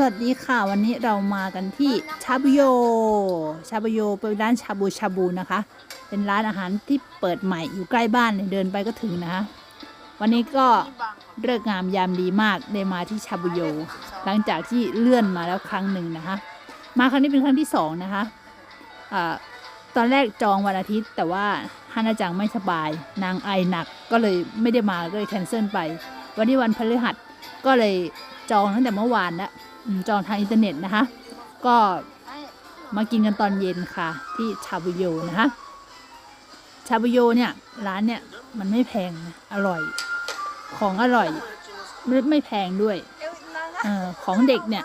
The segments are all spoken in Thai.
สวัสดีค่ะ วันนี้เรามากันที่ชาบูโย ชาบูโยเป็นร้านชาบูชาบูนะคะ เป็นร้านอาหารที่เปิดใหม่อยู่ใกล้บ้านเลยเดินไปก็ถึงนะคะ วันนี้ก็เลิกงามยามดีมากได้มาที่ชาบูโย หลังจากที่เลื่อนมาแล้วครั้งหนึ่งนะคะ มาครั้งนี้เป็นครั้งที่สองนะคะอาตอนแรกจองวันอาทิตย์ แต่ว่าฮานาจังไม่สบาย นางไอหนักก็เลยไม่ได้มาก็เลยแคนเซิลไป วันนี้วันพฤหัสก็เลยจองตั้งแต่เมื่อวานแล้ว จองทางอินเทอร์เน็ตนะคะ ก็มากินกันตอนเย็นค่ะ ที่ชาบูโยนะคะชาบูโยเนี่ยร้านเนี่ยมันไม่แพงนะอร่อย ของอร่อยไม่ไม่แพงด้วยออของเด็กเนี่ย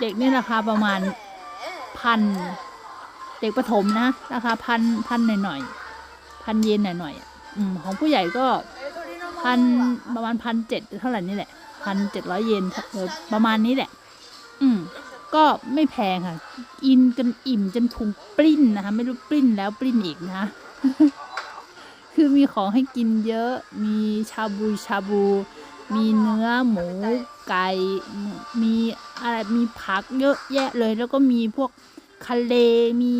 เด็กเนี่ยราคาประมาณพันเด็กประถมนะราคาพันพันหน่อยหน่อยพันเยนหน่อยหน่อยอืมของผู้ใหญ่ก็พันประมาณพันเจ็ดเท่าไหร่นี่แหละพันเจ็ดร้อยเยนประมาณนี้แหละ ก็ไม่แพงค่ะ อินกันอิ่มจนพุงปลิ้นนะคะ ไม่รู้ปลิ้นแล้วปลิ้นอีกนะคะคือมีของให้กินเยอะ มีชาบูชาบู มีเนื้อหมูไก่ มีอะไร มีผักเยอะแยะเลย แล้วก็มีพวกทะเลมี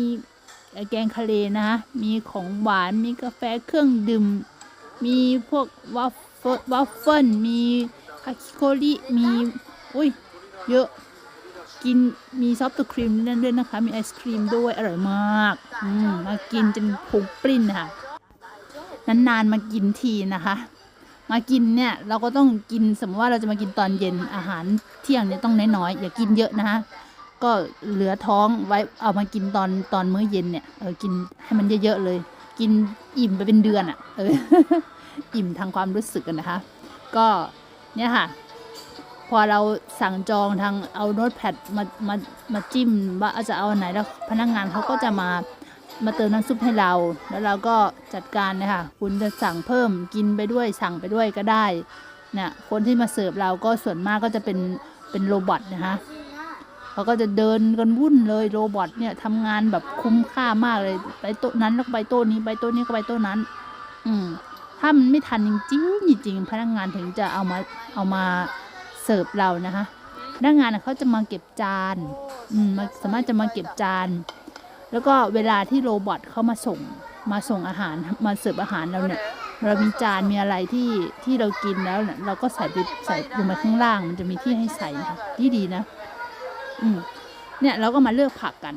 แกงทะเลนะคะมีของหวาน มีกาแฟเครื่องดื่ม มีพวกวัฟเฟิลวัฟเฟิล มีคาคิโคริ มี อุ้ย เยอะ กินมีซอฟต์ครีมนั่นด้วยนะคะ มีไอศครีมด้วยอร่อยมากอืมมากินจนพุงปริ้นค่ะนานๆมากินทีนะคะ มากินเนี่ยเราก็ต้องกินสมมติว่าเราจะมากินตอนเย็นอาหารเที่ยงเนี่ยต้องน้อยๆอย่ากินเยอะนะคะก็เหลือท้องไว้เอามากินตอนตอนมื้อเย็นเนี่ยเออกินให้มันเยอะๆเลย กินอิ่มไปเป็นเดือนอะ่ะเอออิ่มทางความรู้สึกกันนะคะ ก็เนี่ยค่ะ พอเราสั่งจองทางเอาโน้ตแพดมามามาจิ้มว่าจะเอาอันไหนแล้วพนักงานเขาก็จะมามาเติมน้ำซุปให้เรา แล้วเราก็จัดการนะคะคุณจะสั่งเพิ่มกินไปด้วยสั่งไปด้วยก็ได้เนี่ยคนที่มาเสิร์ฟเราก็ส่วนมากก็จะเป็นเป็นโรบอทนะคะเขาก็จะเดินกันวุ่นเลยโรบอทเนี่ยทำงานแบบคุ้มค่ามากเลยไปโต๊ะนั้นแล้วไปโต๊ะนี้ไปโต๊ะนี้ก็ไปโต๊ะนั้น อืมถ้ามันไม่ทันจริงจริงพนักงานถึงจะเอามาเอามา เสิร์ฟเรานะคะพนักงานเขาจะมาเก็บจานอืมสามารถจะมาเก็บจาน แล้วก็เวลาที่โรบอทเขามาส่งมาส่งอาหารมาเสิร์ฟอาหารเราเนี่ยเรามีจานมีอะไรที่ที่เรากินแล้วเนี่ยเราก็ใส่ไปใส่ลงมาข้างล่าง มันจะมีที่ให้ใส่นะคะดีดีนะ อืมเนี่ยเราก็มาเลือกผักกัน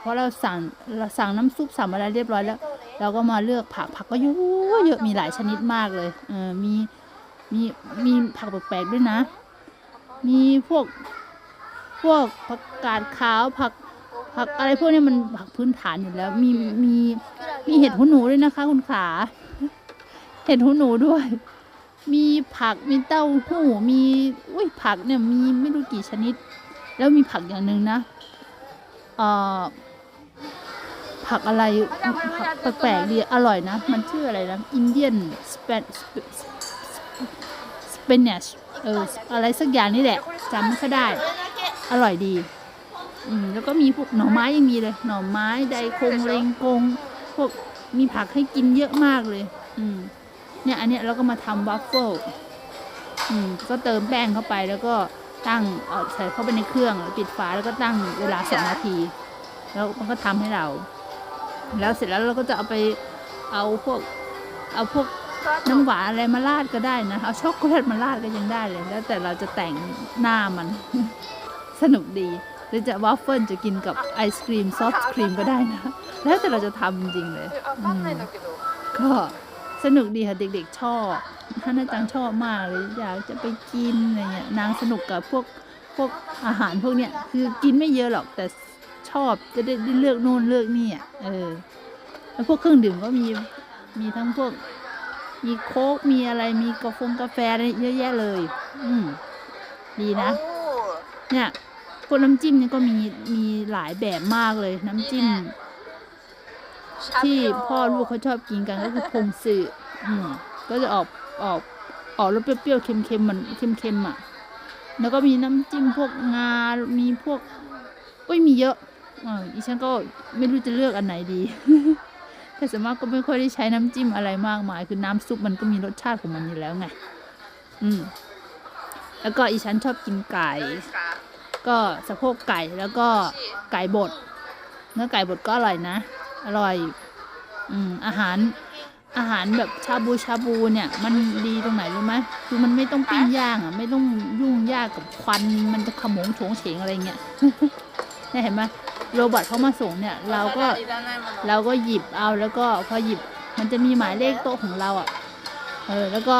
เพราะเราสั่งเราสั่งน้ำซุปสั่งอะไรเรียบร้อยแล้ว เราก็มาเลือกผักผักก็เยอะเยอะมีหลายชนิดมากเลยเออมีมีมีผักแปลกๆด้วยนะ มีพวกพวกผักกาดขาวผักผักอะไรพวกนี้มันผักพื้นฐานอยู่แล้ว มีมีมีเห็ดหูหนูด้วยนะคะ คุณขา เห็ดหูหนูด้วย มีผักมีเต้าหู้มีอุ้ยผักเนี่ยมีไม่รู้กี่ชนิด แล้วมีผักอย่างหนึ่งนะเอ่อผักอะไรผักแปลกๆดีอร่อยนะ มันชื่ออะไรนะอินเดียนสเปนส เป็นเนชเอออะไรสักอย่างนี่แหละจำไม่ค่อยได้ อร่อยดี อืมแล้วก็มีพวกหน่อไม้ยังมีเลย หน่อไม้ไดคงเรงกงพวกมีผักให้กินเยอะมากเลย อืม เนี่ยอันเนี้ยเราก็มาทำวัฟเฟิลอืมก็เติมแป้งเข้าไปแล้วก็ตั้งเอาใส่เข้าไปในเครื่องแล้วปิดฝาแล้วก็ตั้งเวลาสองนาที แล้วมันก็ทำให้เรา แล้วเสร็จแล้วเราก็จะเอาไปเอาพวกเอาพวก น้ำหวานอะไรมาราดก็ได้นะเอาช็อกโกแลตมาราดก็ยังได้เลย แล้วแต่เราจะแต่งหน้ามัน สนุกดีหรือจะวอฟเฟิลจะกินกับไอศครีมซอฟต์ครีมก็ได้นะ แล้วแต่เราจะทำจริงเลย ก็สนุกดีค่ะ เด็กๆชอบท่านอาจารย์ชอบมากเลยอยากจะไปกินอะไรเงี้ยนางสนุกกับพวกพวกอาหารพวกเนี้ยคือกินไม่เยอะหรอกแต่ชอบจะได้เลือกโน่นเลือกนี่อะเออแล้วพวกเครื่องดื่มก็มีมีทั้งพวก มีโค้กมีอะไรมีกาแฟกาแฟอะไรเยอะแยะเลย อืมดีนะ เนี่ยพวกน้ำจิ้มเนี่ยก็มีมีหลายแบบมากเลยน้ำจิ้ม ที่พ่อลูกเขาชอบกินกันก็คือพงสืออืมก็จะออกออกออกรสเปรี้ยวๆเค็มๆมันเค็มๆอะ แล้วก็มีน้ำจิ้มพวกงา มีพวกอุ้ยมีเยอะอ่าอีฉันก็ไม่รู้จะเลือกอันไหนดี แต่ส่วนมากก็ไม่ค่อยได้ใช้น้ำจิ้มอะไรมากมาย คือน้ำซุปมันก็มีรสชาติของมันอยู่แล้วไง อืม แล้วก็อีฉันชอบกินไก่ ก็สะโพกไก่แล้วก็ไก่บด เนื้อไก่บดก็อร่อยนะ อร่อย อืม อาหาร อาหารแบบชาบูชาบูเนี่ย มันดีตรงไหนรู้ไหมคือมันไม่ต้องปิ้งย่างอะ ไม่ต้องยุ่งยากกับควัน มันจะขมงโฉงเฉงอะไรเงี้ยนี่ยเห็นไหม โรบอทเขามาส่งเนี่ย เราก็เราก็หยิบเอาแล้วก็พอหยิบมันจะมีหมายเลขโต๊ะของเราอะเออแล้วก็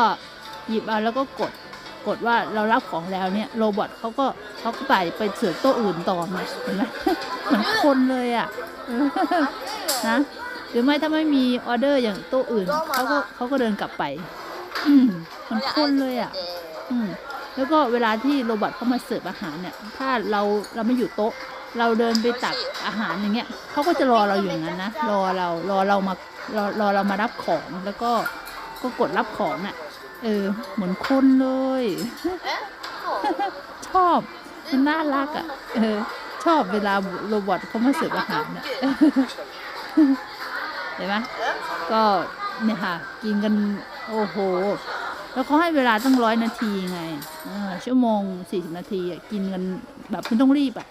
หยิบเอาแล้วก็กดกดว่าเรารับของแล้วเนี่ยโรบอทเขาก็เขาก็ไปไปเสือกโต๊ะอื่นต่อไงเห็นไหมเหมือนคนเลยอะนะหรือไม่ถ้าไม่มีออเดอร์อย่างโต๊ะอื่นเขาก็เขาก็เดินกลับไป อืมมันคนเลยอะ อืมแล้วก็เวลาที่โรบอทเข้ามาเสิร์ฟอาหารเนี่ย ถ้าเราเราไม่อยู่โต๊ะ เราเดินไปตักอาหารอย่างเงี้ยเขาก็จะรอเราอยู่อย่างนั้นนะรอเรารอเรามารอรอเรามารับของแล้วก็ก็กดรับของน่ะ เออ เหมือนคนเลย ชอบมันน่ารักอะ เออ ชอบเวลาโรบอทเขามาเสิร์ฟอาหารเนี่ยเห็นไหมก็เนี่ยค่ะ กินกันโอ้โห แล้วเขาให้เวลาตั้งร้อยนาทีไงเออชั่วโมงสี่สิบนาทีอะกินกันแบบไม่ต้องรีบอะ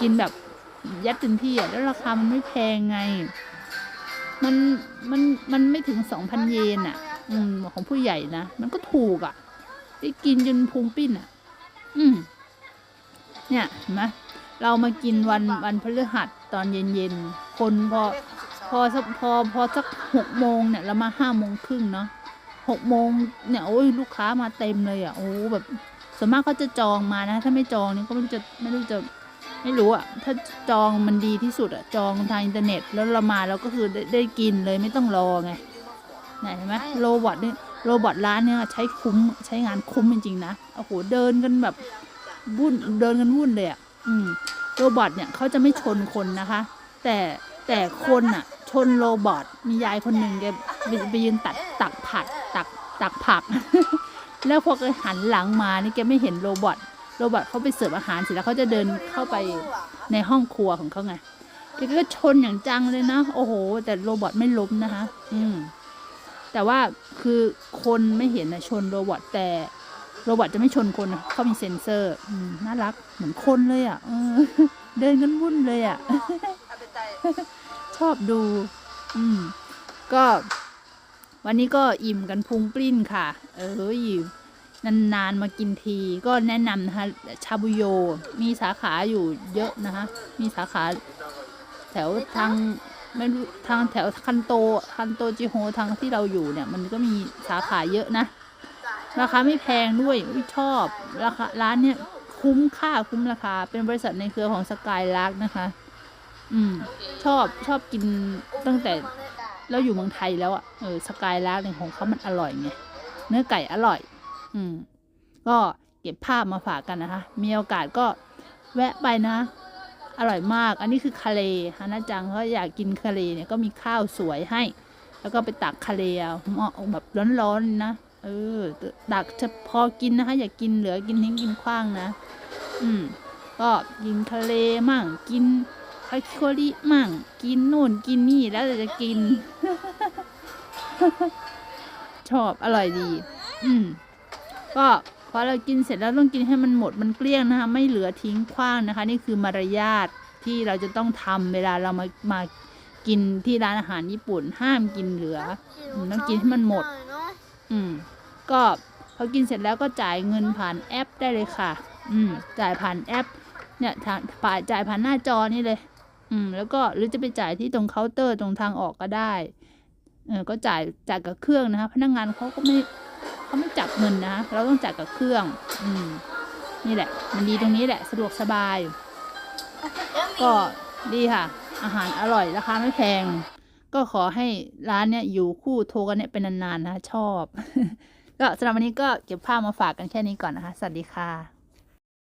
กินแบบยัดเต็มที่อะแล้วราคามันไม่แพงไง มันมันมันไม่ถึงสองพันเยนอะ อืมของผู้ใหญ่นะ มันก็ถูกอะไปกินจนพุงปิ้นอะ อืม เนี่ยเห็นไหมเรามากินวันวันพฤหัสตอนเย็นๆคนพอพอสักพอพอสักหกโมงเนี่ย เรามาห้าโมงครึ่งเนาะหกโมงเนี่ยโอ้ยลูกค้ามาเต็มเลยอะโอ้แบบ ส่วนมากเขาจะจองมานะ ถ้าไม่จองนี่ก็ไม่รู้จะไม่รู้จะไม่รู้อะถ้าจองมันดีที่สุดอะจองทางอินเทอร์เน็ต แล้วเรามาเราก็คือได้ได้กินเลยไม่ต้องรอไงไหนเห็นไหมโรบอทนี่โรบอทร้านเนี่ยใช้คุ้มใช้งานคุ้มจริงๆนะโอ้โหเดินกันแบบวุ่นเดินกันวุ่นเลยอะอืมโรบอทเนี่ยเขาจะไม่ชนคนนะคะ แต่แต่คนอะชนโรบอทมียายคนหนึ่งแกไปไปยืนตัดตักผักตักตักผัก แล้วพอแกหันหลังมานี่แกไม่เห็นโรบอทโรบอทเขาไปเสิร์ฟอาหารเสร็จแล้วเขาจะเดินเข้าไปในห้องครัวของเขาไงแกก็ชนอย่างจังเลยนะ โอ้โห แต่โรบอทไม่ล้มนะคะ อืม แต่ว่าคือคนไม่เห็นนะชนโรบอทแต่โรบอทจะไม่ชนคนเขามีเซ็นเซอร์อน่ารักเหมือนคนเลยอะเดินกันวุ่นเลยอะ ชอบดู อืม ก็ วันนี้ก็อิ่มกันพุงปลิ้นค่ะ เออ นานๆมากินทีก็แนะนำนะคะชาบุโยมีสาขาอยู่เยอะนะคะ มีสาขาแถวทางไม่รู้ทางแถวคันโตคันโตจิโฮทางที่เราอยู่เนี่ย มันก็มีสาขาเยอะนะ ราคาไม่แพงด้วยชอบราคาร้านเนี่ยคุ้มค่าคุ้มราคา เป็นบริษัทในเครือของสกายลักนะคะ อืม ชอบชอบกินตั้งแต่เราอยู่เมืองไทยแล้วอะ่ะเออสกายลักเนี่ยของเขามันอร่อยไงเนื้อไก่อร่อย อืม ก็เก็บภาพมาฝากกันนะคะ มีโอกาสก็แวะไปนะ อร่อยมาก อันนี้คือคาเลฮานาจังเขาอยากกินคาเลเนี่ยก็มีข้าวสวยให้ แล้วก็ไปตักคาเลเอาเหมาะแบบร้อนๆนะ เออ ตักเฉพอกินนะคะ อย่ากกินเหลือกินทิ้งกินขว้างนะ อืม ก็กินทะเลมั่ง กินคาคิโคริมั่ง กินนู่นกินนี่แล้วจะกิน ชอบอร่อยดี อืม ก็พอเรากินเสร็จแล้วต้องกินให้มันหมดมันเกลี้ยงนะคะ ไม่เหลือทิ้งขว้างนะคะ นี่คือมารยาทที่เราจะต้องทำเวลาเรามามากินที่ร้านอาหารญี่ปุ่น ห้ามกินเหลืออืมต้องกินให้มันหมด อืม ก็พอกินเสร็จแล้วก็จ่ายเงินผ่านแอปได้เลยค่ะ อืม จ่ายผ่านแอป เนี่ยทางผ่านจ่ายผ่านหน้าจอนี่เลย อืม แล้วก็หรือจะไปจ่ายที่ตรงเคาน์เตอร์ตรงทางออกก็ได้ เออก็จ่ายจ่ายกับเครื่องนะคะ พนักงานเขาก็ไม่ เขาไม่จับเงินนะคะเราต้องจ่ายกับเครื่อง อืม นี่แหละ มันดีตรงนี้แหละ สะดวกสบาย ก็ดีค่ะ อาหารอร่อย ราคาไม่แพง ก็ขอให้ร้านเนี่ยอยู่คู่โทรกันเนี่ยเป็นนานๆนะคะชอบ ก็สำหรับวันนี้ก็เก็บภาพมาฝากกันแค่นี้ก่อนนะคะ สวัสดีค่ะ